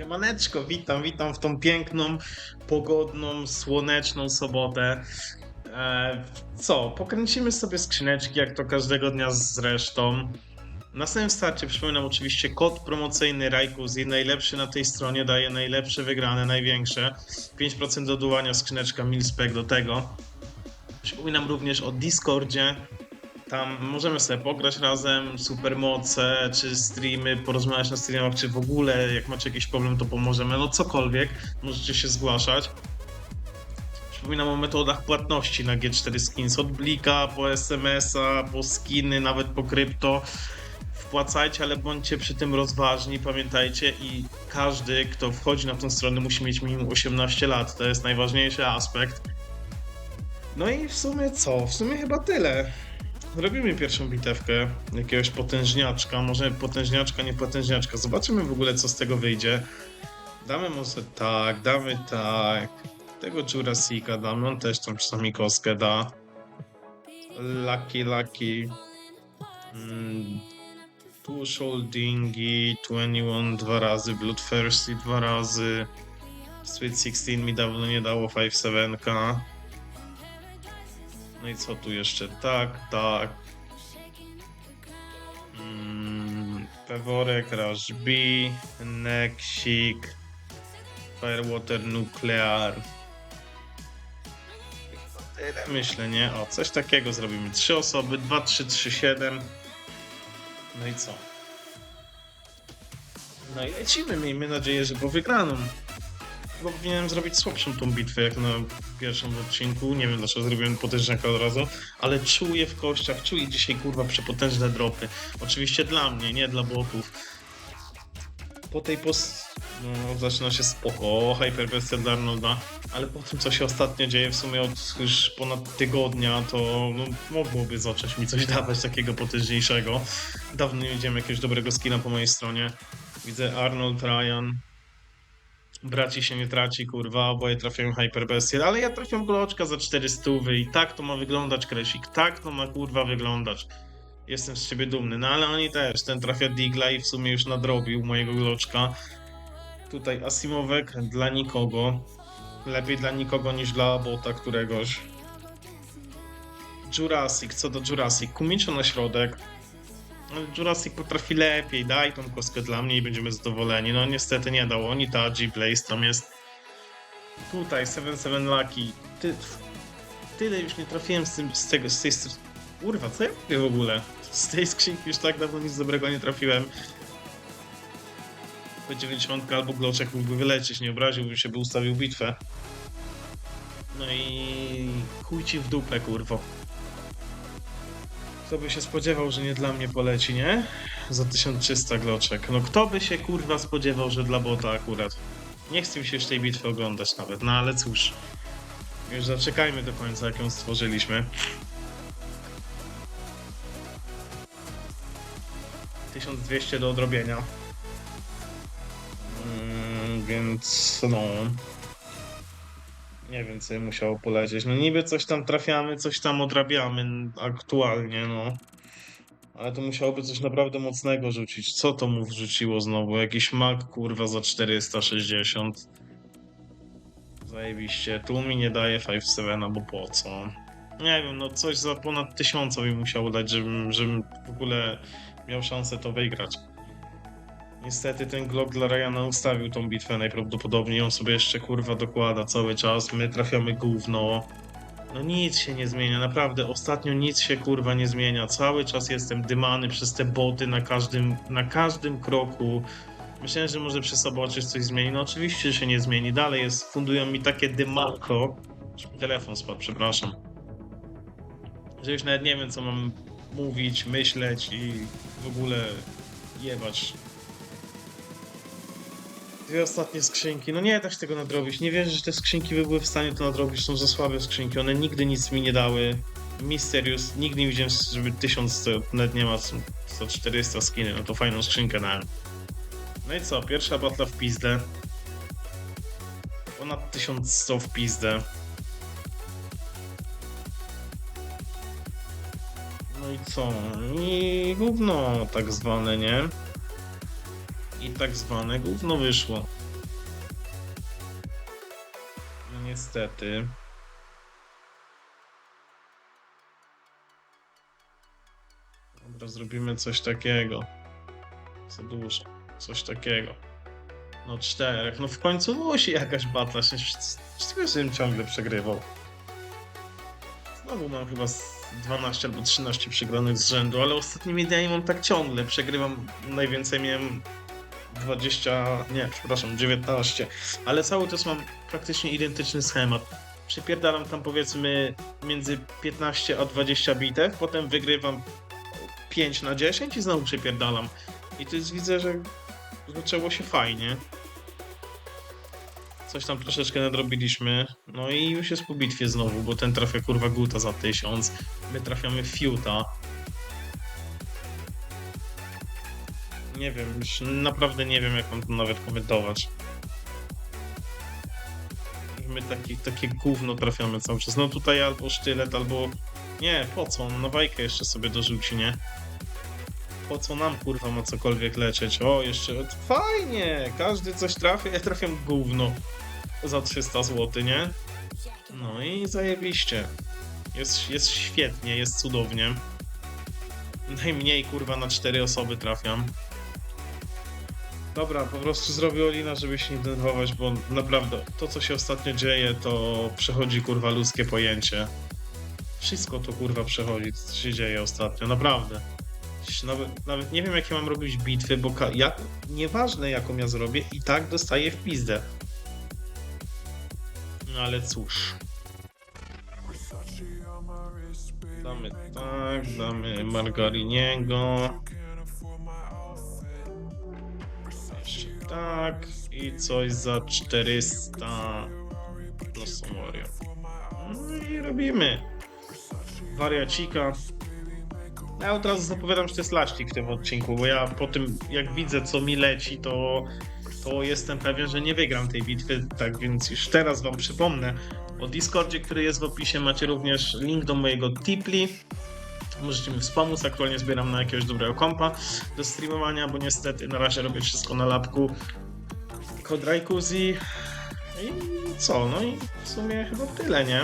Siemaneczko, witam, witam w tą piękną, pogodną, słoneczną sobotę. E, co, pokręcimy sobie skrzyneczki, jak to każdego dnia zresztą. Na samym starcie przypominam oczywiście kod promocyjny Rajkus, najlepszy na tej stronie, daje najlepsze wygrane, największe. 5% doduwania skrzyneczka Milspec do tego. Przypominam również o Discordzie. Tam możemy sobie pograć razem, supermoce, czy streamy, porozmawiać na streamach, czy w ogóle jak macie jakiś problem, to pomożemy. No cokolwiek, możecie się zgłaszać. Przypominam o metodach płatności na G4 Skins. Od Blika, po SMS-a, po skiny, nawet po krypto. Wpłacajcie, ale bądźcie przy tym rozważni, pamiętajcie i każdy, kto wchodzi na tę stronę musi mieć minimum 18 lat. To jest najważniejszy aspekt. No i w sumie co? W sumie chyba tyle. Robimy pierwszą bitewkę jakiegoś potężniaczka, może potężniaczka, nie potężniaczka. Zobaczymy w ogóle co z tego wyjdzie. Damy może tak, damy tak. Tego Jurassica damy, on też tam kostkę da. Lucky, Lucky. Mm. Two Sholdingi, 21 dwa razy, Bloodthirsty dwa razy. Sweet 16 mi dawno nie dało 5-7. No i co tu jeszcze? Tak, tak. Mm, Peworek, Rush B, Nexik, Firewater Nuclear. Tyle myślę, nie? O, coś takiego zrobimy. Trzy osoby, 2, 3, 3, 7. No i co? No i lecimy, miejmy nadzieję, że po wygraną. Powinienem zrobić słabszą tą bitwę jak na pierwszym odcinku. Nie wiem dlaczego zrobiłem potężniaka od razu, ale czuję w kościach, czuję dzisiaj kurwa przepotężne dropy. Oczywiście dla mnie, nie dla botów. Po tej pos... No, zaczyna się spoko, o, Hyperbestia dla Arnolda, ale po tym co się ostatnio dzieje w sumie od już ponad tygodnia, to no, mogłoby zacząć mi coś dawać takiego potężniejszego. Dawno nie widziałem jakiegoś dobrego skina po mojej stronie. Widzę Arnold, Ryan, Braci się nie traci, kurwa, oboje trafiają hyperbestię, ale ja trafiam bloczka za 400 i tak to ma wyglądać, Kresik, tak to ma kurwa wyglądać. Jestem z ciebie dumny, no ale oni też, ten trafia Digla i w sumie już nadrobił mojego gloczka. Tutaj Asimowek dla nikogo. Lepiej dla nikogo niż dla bota któregoś. Jurassic, co do Jurassic, Kumiczo na środek. Jurassic potrafi lepiej, daj tą kostkę dla mnie i będziemy zadowoleni. No niestety nie dał, oni ta G-Blaze tam jest. Tutaj 7-7 Lucky. Ty, tyle już nie trafiłem z, tym, z tego, z tej Kurwa, co ja mówię w ogóle? Z tej skrzynki już tak dawno nic dobrego nie trafiłem. Po 90 albo Gloczek mógłby wylecieć, nie obraziłbym się, by ustawił bitwę. No i chuj ci w dupę, kurwo. Kto by się spodziewał, że nie dla mnie poleci, nie? Za 1300 gloczek. No kto by się kurwa spodziewał, że dla bota akurat? Nie chcę mi się już tej bitwy oglądać nawet, no ale cóż. Już zaczekajmy do końca, jak ją stworzyliśmy. 1200 do odrobienia. Mm, więc no. Nie wiem, co musiało polecieć. No niby coś tam trafiamy, coś tam odrabiamy aktualnie, no. Ale to musiałoby coś naprawdę mocnego rzucić. Co to mu wrzuciło znowu? Jakiś mag, kurwa, za 460. Zajebiście. Tu mi nie daje 5-7, bo po co? Nie wiem, no coś za ponad 1000 mi musiało dać, żebym, żebym w ogóle miał szansę to wygrać. Niestety ten Glock dla Ryana ustawił tą bitwę najprawdopodobniej. On sobie jeszcze kurwa dokłada cały czas. My trafiamy gówno. No nic się nie zmienia, naprawdę. Ostatnio nic się kurwa nie zmienia. Cały czas jestem dymany przez te boty na każdym, na każdym kroku. Myślałem, że może przy sobocie coś zmieni. No oczywiście się nie zmieni. Dalej jest, fundują mi takie dymanko. Telefon spadł, przepraszam. Że już nawet nie wiem, co mam mówić, myśleć i w ogóle jebać Dwie ostatnie skrzynki. No nie da się tego nadrobić. Nie wierzę, że te skrzynki by były w stanie to nadrobić. Są za słabe skrzynki. One nigdy nic mi nie dały. Mysterious. Nigdy nie widziałem, żeby 1000 to nawet nie ma co 400 skiny. No to fajną skrzynkę dałem. No i co? Pierwsza batla w pizdę. Ponad 1100 w pizdę. No i co? I gówno tak zwane, nie? I tak zwane gówno wyszło. No niestety. Dobra, zrobimy coś takiego. Za dużo. Coś takiego. No czterech. No w końcu musi jakaś batla się. Czego żebym ciągle przegrywał? Znowu mam chyba z 12 albo 13 przegranych z rzędu, ale ostatnimi dniami mam tak ciągle. Przegrywam najwięcej miałem 20, nie, przepraszam, 19, ale cały czas mam praktycznie identyczny schemat. Przypierdalam tam powiedzmy między 15 a 20 bitew, potem wygrywam 5 na 10 i znowu przypierdalam. I to jest, widzę, że zaczęło się fajnie. Coś tam troszeczkę nadrobiliśmy. No i już jest po bitwie znowu, bo ten trafia kurwa Guta za 1000. My trafiamy Fiuta. Nie wiem, już naprawdę nie wiem jak mam to nawet komentować. My taki, takie gówno trafiamy cały czas. No tutaj albo sztylet, albo... Nie, po co? On na bajkę jeszcze sobie dorzuci, nie? Po co nam kurwa ma cokolwiek lecieć? O, jeszcze fajnie! Każdy coś trafia, ja trafiam gówno za 300 zł, nie? No i zajebiście. Jest, jest świetnie, jest cudownie. Najmniej kurwa na 4 osoby trafiam. Dobra, po prostu zrobię Olina, żeby się nie denerwować, bo naprawdę to co się ostatnio dzieje, to przechodzi kurwa ludzkie pojęcie. Wszystko to kurwa przechodzi, co się dzieje ostatnio, naprawdę. Nawet, nawet nie wiem jakie mam robić bitwy, bo ja, nieważne jaką ja zrobię, i tak dostaję w pizdę. No ale cóż. Damy tak, damy margariniego. Tak i coś za 400 no Somorio. No i robimy. Wariacika. Ja od razu zapowiadam, że to jest laścik w tym odcinku, bo ja po tym jak widzę co mi leci, to, to jestem pewien, że nie wygram tej bitwy, tak więc już teraz wam przypomnę o Discordzie, który jest w opisie, macie również link do mojego Tipli. Możecie mi wspomóc, aktualnie zbieram na jakiegoś dobrego kompa do streamowania, bo niestety na razie robię wszystko na lapku kod Raikuzi. I co, no i w sumie chyba tyle, nie?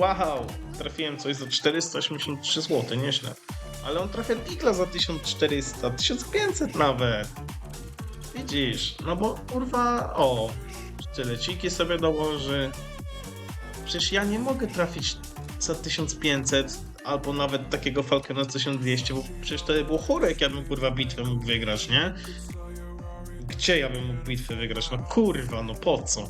Wow, trafiłem coś za 483 zł, nieźle. Ale on trafia Digla za 1400, 1500 nawet. Widzisz, no bo kurwa, o, sztyleciki sobie dołoży. Przecież ja nie mogę trafić za 1500 albo nawet takiego Falcona za 1200, bo przecież to by było chore, jak ja bym kurwa bitwę mógł wygrać, nie? Gdzie ja bym mógł bitwę wygrać? No kurwa, no po co?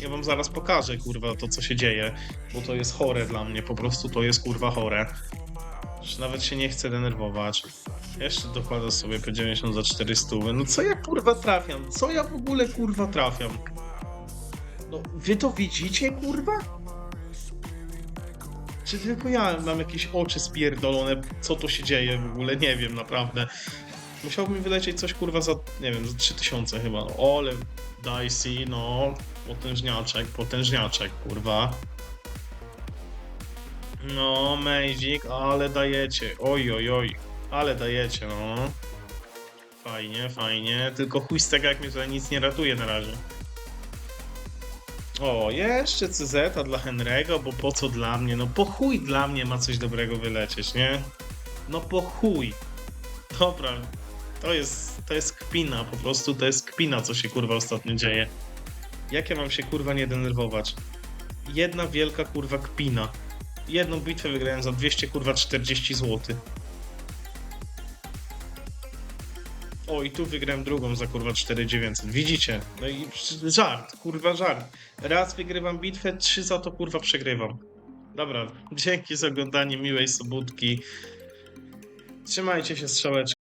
Ja wam zaraz pokażę, kurwa, to co się dzieje, bo to jest chore dla mnie, po prostu to jest kurwa chore. Już nawet się nie chcę denerwować. Jeszcze dokładam sobie po 90 za 400. No co ja kurwa trafiam? Co ja w ogóle kurwa trafiam? No wy to widzicie kurwa? Czy tylko ja mam jakieś oczy spierdolone, co to się dzieje w ogóle? Nie wiem, naprawdę. Musiałbym wylecieć coś kurwa za, nie wiem, za 3000 chyba. Ole, dicey, no, potężniaczek, potężniaczek, kurwa. No, Magic, ale dajecie, oj, oj, oj, ale dajecie, no. Fajnie, fajnie, tylko chuj z tego, jak mnie tutaj nic nie ratuje na razie. O, jeszcze CZ dla Henry'ego, bo po co dla mnie? No po chuj dla mnie ma coś dobrego wylecieć, nie? No po chuj. Dobra, to jest, to jest kpina, po prostu to jest kpina, co się kurwa ostatnio dzieje. Jak ja mam się kurwa nie denerwować? Jedna wielka kurwa kpina. Jedną bitwę wygrałem za 200 kurwa 40 zł. O, i tu wygrałem drugą za kurwa 4900. Widzicie? No i żart, kurwa żart. Raz wygrywam bitwę, trzy za to kurwa przegrywam. Dobra, dzięki za oglądanie miłej sobótki. Trzymajcie się strzałeczki.